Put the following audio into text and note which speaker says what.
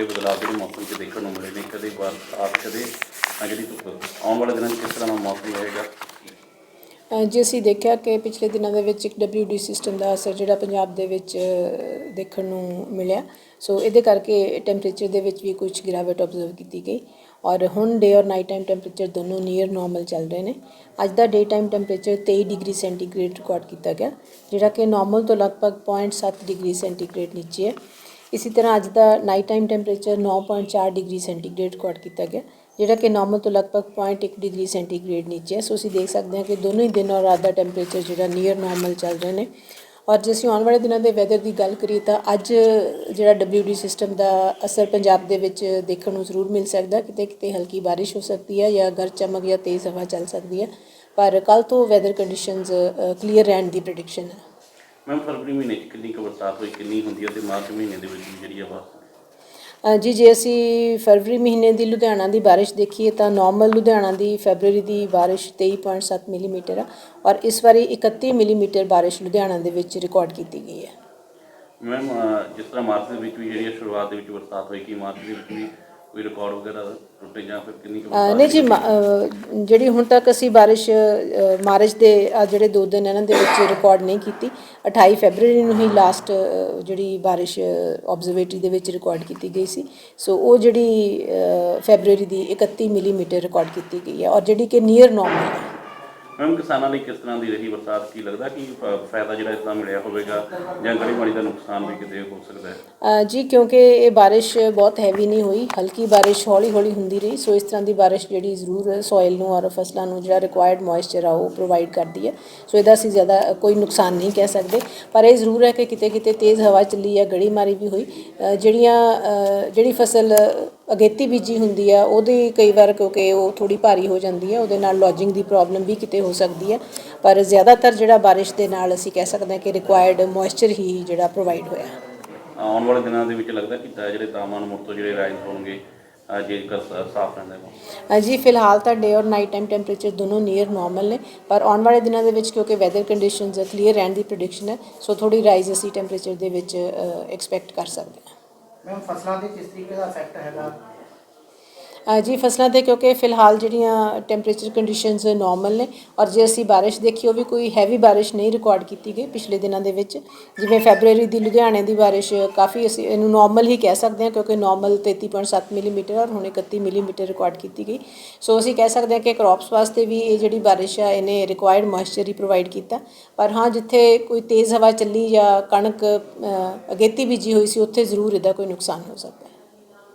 Speaker 1: ਵੱਡੇ ਬਦਲਾਅ ਜਿਹੜੇ ਮੌਸਮ 'ਚ ਦੇਖਣ ਨੂੰ ਮਿਲੇ ਨੇ ਕਦੇ ਬਰਸਾਤ ਕਦੇ ਅਹ ਜਿਹੜੀ ਧੁੱਪ ਆਉਣ ਵਾਲੇ ਦਿਨਾਂ 'ਚ ਕਿਸ ਤਰ੍ਹਾਂ ਦਾ ਮੌਸਮ ਰਹੇਗਾ?
Speaker 2: ਅ, ਜੇ ਅਸੀਂ ਦੇਖਿਆ ਕਿ ਪਿਛਲੇ ਦਿਨਾਂ ਦੇ ਵਿੱਚ ਇੱਕ WD ਸਿਸਟਮ ਦਾ ਅਸਰ ਜਿਹੜਾ ਪੰਜਾਬ ਦੇ ਵਿੱਚ ਅ, ਦੇਖਣ ਨੂੰ ਮਿਲਿਆ। ਸੋ ਇਹਦੇ ਕਰਕੇ ਟੈਂਪਰੇਚਰ ਦੇ ਵਿੱਚ ਵੀ ਕੁਝ ਗਿਰਾਵਟ ਆਬਜ਼ਰਵ ਕੀਤੀ ਗਈ। ਔਰ ਹੁਣ ਡੇ ਔਰ ਨਾਈਟ ਟਾਈਮ ਟੈਂਪਰੇਚਰ ਦੋਨੋਂ ਨੀਅਰ ਨਾਰਮਲ ਚੱਲ ਰਹੇ ਨੇ। ਅੱਜ ਦਾ day time temperature 23 degree centigrade record ਕੀਤਾ ਗਿਆ ਜਿਹੜਾ ਕਿ ਨਾਰਮਲ ਤੋਂ ਲਗਭਗ 0.7 ਡਿਗਰੀ ਸੈਂਟੀਗ੍ਰੇਡ ਨੀਚੇ ਹੈ। ਇਸੇ ਤਰ੍ਹਾਂ ਅੱਜ ਦਾ night time temperature 9.4 degree centigrade record ਕੀਤਾ ਗਿਆ, ਜਿਹੜਾ ਕਿ ਨਾਰਮਲ ਤੋਂ ਲਗਭਗ 0.1 ਡਿਗਰੀ ਸੈਂਟੀਗ੍ਰੇਡ ਨੀਚੇ ਹੈ। ਸੋ ਅਸੀਂ ਦੇਖ ਸਕਦੇ ਹਾਂ ਕਿ ਦੋਨੋਂ ਹੀ ਦਿਨ ਔਰ ਰਾਤ ਦਾ ਟੈਂਪਰੇਚਰ ਜਿਹੜਾ ਨੀਅਰ ਨਾਰਮਲ ਚੱਲ ਰਹੇ ਨੇ। ਔਰ ਜੇ ਅਸੀਂ ਆਉਣ ਵਾਲੇ ਦਿਨਾਂ ਦੇ ਵੈਦਰ ਦੀ ਗੱਲ ਕਰੀਏ ਤਾਂ ਅੱਜ ਜਿਹੜਾ WD ਸਿਸਟਮ ਦਾ ਅਸਰ ਪੰਜਾਬ ਦੇ ਵਿੱਚ ਦੇਖਣ ਨੂੰ ਜ਼ਰੂਰ ਮਿਲ ਸਕਦਾ ਕਿਤੇ ਕਿਤੇ ਹਲਕੀ ਬਾਰਿਸ਼ ਹੋ ਸਕਦੀ ਹੈ ਜਾਂ ਗਰਜ ਚਮਕ ਜਾਂ ਤੇਜ਼ ਹਵਾ ਚੱਲ ਸਕਦੀ ਹੈ। ਪਰ ਕੱਲ ਤੋਂ ਵੈਦਰ ਕੰਡੀਸ਼ਨਸ ਕਲੀਅਰ ਰਹਿਣ ਦੀ ਪ੍ਰੈਡਿਕਸ਼ਨ ਹੈ।
Speaker 1: ਮੈਮ ਫਰਵਰੀ ਮਹੀਨੇ 'ਚ ਕਿੰਨੀ ਕੁ ਬਰਸਾਤ ਹੋਈ ਕਿੰਨੀ ਹੁੰਦੀ ਹੈ ਤੇ ਮਾਰਚ ਮਹੀਨੇ ਦੇ ਵਿੱਚ ਵੀ ਜਿਹੜੀ ਆ
Speaker 2: ਅ, ਜੀ ਜੇ ਅਸੀਂ ਫਰਵਰੀ ਮਹੀਨੇ ਦੀ ਲੁਧਿਆਣਾ ਦੀ ਬਾਰਿਸ਼ ਦੇਖੀਏ ਤਾਂ ਨਾਰਮਲ ਲੁਧਿਆਣਾ ਦੀ ਫੈਬਰੂਰੀ ਦੀ ਬਾਰਿਸ਼ 23.7 ਮਿਲੀਮੀਟਰ ਆ ਔਰ ਇਸ ਵਾਰੀ 31 ਮਿਲੀਮੀਟਰ ਬਾਰਿਸ਼ ਲੁਧਿਆਣਾ ਦੇ ਵਿੱਚ ਰਿਕਾਰਡ ਕੀਤੀ ਗਈ ਹੈ।
Speaker 1: ਮੈਮ ਜਿਸ ਤਰ੍ਹਾਂ ਮਾਰਚ ਦੇ ਵਿੱਚ ਵੀ ਜਿਹੜੀ ਆ ਸ਼ੁਰੂਆਤ ਦੇ ਵਿੱਚ ਬਰਸਾਤ ਹੋਈ ਕਿ ਮਾਰਚ ਦੇ ਵਿੱਚ ਵੀ ਕੋਈ ਰਿਕਾਰਡ ਵਗੈਰਾ ਟੁੱਟੇ ਜਾਂ ਫਿਰ ਕਿੰਨੀ ਕੁ
Speaker 2: ਨਹੀਂ ਜੀ ਮਾ- ਜਿਹੜੀ ਹੁਣ ਤੱਕ ਅਸੀਂ ਬਾਰਿਸ਼ ਮਾਰਚ ਦੇ ਆਹ ਜਿਹੜੇ ਦੋ ਦਿਨ ਇਹਨਾਂ ਦੇ ਵਿੱਚ ਰਿਕਾਰਡ ਨਹੀਂ ਕੀਤੀ 28 ਫੈਬਰੂਰੀ ਨੂੰ ਹੀ ਲਾਸਟ ਜਿਹੜੀ ਬਾਰਿਸ਼ ਆਬਜ਼ਰਵੇਟਰੀ ਦੇ ਵਿੱਚ ਰਿਕਾਰਡ ਕੀਤੀ ਗਈ ਸੀ। ਸੋ ਉਹ ਜਿਹੜੀ ਅ, ਫੈਬਰੂਰੀ ਦੀ 31 ਮਿਲੀਮੀਟਰ ਰਿਕਾਰਡ ਕੀਤੀ ਗਈ ਹੈ ਔਰ ਜਿਹੜੀ ਕਿ ਨੀਅਰ ਨਾਰਮਲ ਹੈ।
Speaker 1: ਮੈਮ ਕਿਸਾਨਾਂ ਲਈ ਕਿਸ ਤਰ੍ਹਾਂ ਦੀ ਰਹੀ ਬਰਸਾਤ? ਕੀ ਲੱਗਦਾ ਕਿ ਫ- ਫਾਇਦਾ ਜਿਹੜਾ ਇਸ ਦਾ ਮਿਲਿਆ ਹੋਵੇਗਾ ਜਾਂ ਗੜੀ ਦਾ ਨੁਕਸਾਨ ਵੀ ਕਿਤੇ ਹੋ ਸਕਦਾ ਹੈ?
Speaker 2: ਅ, ਜੀ ਕਿਉਂਕਿ ਇਹ ਬਾਰਿਸ਼ ਬਹੁਤ ਹੈਵੀ ਨਹੀਂ ਹੋਈ ਹਲਕੀ ਬਾਰਿਸ਼ ਹੌਲੀ ਹੌਲੀ ਹੁੰਦੀ ਰਹੀ ਸੋ ਇਸ ਤਰ੍ਹਾਂ ਦੀ ਬਾਰਿਸ਼ ਜਿਹੜੀ ਜ਼ਰੂਰ ਸੋਇਲ ਨੂੰ ਔਰ ਫਸਲਾਂ ਨੂੰ ਜਿਹੜਾ ਰਿਕੁਆਇਰਡ ਮੋਇਸਚਰ ਆ ਉਹ ਪ੍ਰੋਵਾਈਡ ਕਰਦੀ ਹੈ। ਸੋ ਇਹਦਾ ਅਸੀਂ ਜ਼ਿਆਦਾ ਕੋਈ ਨੁਕਸਾਨ ਨਹੀਂ ਕਹਿ ਸਕਦੇ। ਪਰ ਇਹ ਜ਼ਰੂਰ ਹੈ ਕਿ ਕਿਤੇ ਕਿਤੇ ਤੇਜ਼ ਹਵਾ ਚੱਲੀ ਹੈ ਗੜੀਮਾਰੀ ਵੀ ਹੋਈ ਅ, ਜਿਹੜੀਆਂ ਅ, ਜਿਹੜੀ ਫਸਲ ਅਗੇਤੀ ਬੀਜੀ ਹੁੰਦੀ ਆ ਉਹਦੀ ਕਈ ਵਾਰ ਕਿਉਂਕਿ ਉਹ ਥੋੜੀ ਭਾਰੀ ਹੋ ਜਾਂਦੀ ਹੈ ਉਹਦੇ ਨਾਲ ਲੌਜਿੰਗ ਦੀ ਪ੍ਰੋਬਲਮ ਵੀ ਕਿਤੇ ਹੋ ਸਕਦੀ ਹੈ ਪਰ ਜ਼ਿਆਦਾਤਰ ਜਿਹੜਾ ਬਾਰਿਸ਼ ਦੇ ਨਾਲ ਅਸੀਂ ਕਹਿ ਸਕਦੇ ਹਾਂ ਕਿ ਰਿਕੁਆਇਰਡ ਮੋਇਸਚਰ ਹੀ ਜਿਹੜਾ ਪ੍ਰੋਵਾਈਡ ਹੋਇਆ।
Speaker 1: ਆਉਣ ਵਾਲੇ ਦਿਨਾਂ ਦੇ ਵਿੱਚ ਲੱਗਦਾ ਕਿ ਜਿਹੜੇ ਤਾਪਮਾਨ ਮੁੜ ਤੋਂ ਜਿਹੜੇ ਰਾਈਜ਼ ਹੋਣਗੇ ਸ- ਸਾਫ਼ ਰਹਿੰਦਾ ਹੈ।
Speaker 2: ਅ, ਜੀ ਫਿਲਹਾਲ ਤਾਂ ਡੇ ਔਰ ਨਾਈਟ ਟਾਈਮ ਟੈਂਪਰੇਚਰ ਦੋਨੋਂ ਨੀਅਰ ਨਾਰਮਲ ਨੇ ਪਰ ਆਉਣ ਵਾਲੇ ਦਿਨਾਂ ਦੇ ਵਿੱਚ ਕਿਉਂਕਿ ਵੈਦਰ ਕੰਡੀਸ਼ਨਸ ਕਲੀਅਰ ਰਹਿਣ ਦੀ ਪ੍ਰੈਡਿਕਸ਼ਨ ਹੈ ਸੋ ਥੋੜੀ ਰਾਈਜ਼ ਅਸੀਂ ਟੈਂਪਰੇਚਰ ਦੇ ਵਿੱਚ ਐਕਸਪੈਕਟ ਕਰ ਸਕਦੇ ਹਾਂ।
Speaker 3: ਮੈਮ ਫਸਲਾਂ ਦੇ ਕਿਸ ਤਰੀਕੇ ਦਾ ਇਫੈਕਟ ਹੈਗਾ?
Speaker 2: ਜੀ, ਫਸਲਾਂ ਤੇ ਕਿਉਂਕਿ ਫਿਲਹਾਲ ਜਿਹੜੀਆਂ ਟੈਂਪਰੇਚਰ ਕੰਡੀਸ਼ਨਸ ਨਾਰਮਲ ਨੇ ਔਰ ਜੇ ਅਸੀਂ ਬਾਰਿਸ਼ ਦੇਖੀ, ਉਹ ਵੀ ਕੋਈ ਹੈਵੀ ਬਾਰਿਸ਼ ਨਹੀਂ ਰਿਕਾਰਡ ਕੀਤੀ ਗਈ ਪਿਛਲੇ ਦਿਨਾਂ ਦੇ ਵਿੱਚ। ਜਿਵੇਂ ਫੈਬਰੂਰੀ ਦੀ ਲੁਧਿਆਣੇ ਦੀ ਬਾਰਿਸ਼ ਕਾਫੀ ਅਸੀਂ ਇਹਨੂੰ ਨਾਰਮਲ ਹੀ ਕਹਿ ਸਕਦੇ ਹਾਂ ਕਿਉਂਕਿ ਨਾਰਮਲ 33.7 ਮਿਲੀਮੀਟਰ ਔਰ ਹੁਣ 31 ਮਿਲੀਮੀਟਰ ਰਿਕਾਰਡ ਕੀਤੀ ਗਈ। ਸੋ ਅਸੀਂ ਕਹਿ ਸਕਦੇ ਹਾਂ ਕਿ ਕ੍ਰੌਪਸ ਵਾਸਤੇ ਵੀ ਇਹ ਜਿਹੜੀ ਬਾਰਿਸ਼ ਆ, ਇਹਨੇ ਰਿਕੁਆਇਰਡ ਮੋਇਸਚਰ ਹੀ ਪ੍ਰੋਵਾਈਡ ਕੀਤਾ। ਪਰ ਹਾਂ, ਜਿੱਥੇ ਕੋਈ ਤੇਜ਼ ਹਵਾ ਚੱਲੀ ਜਾਂ ਕਣਕ ਅਗੇਤੀ ਬੀਜੀ ਹੋਈ ਸੀ, ਉੱਥੇ ਜ਼ਰੂਰ ਇਹਦਾ ਕੋਈ ਨੁਕਸਾਨ ਹੋ ਸਕਦਾ।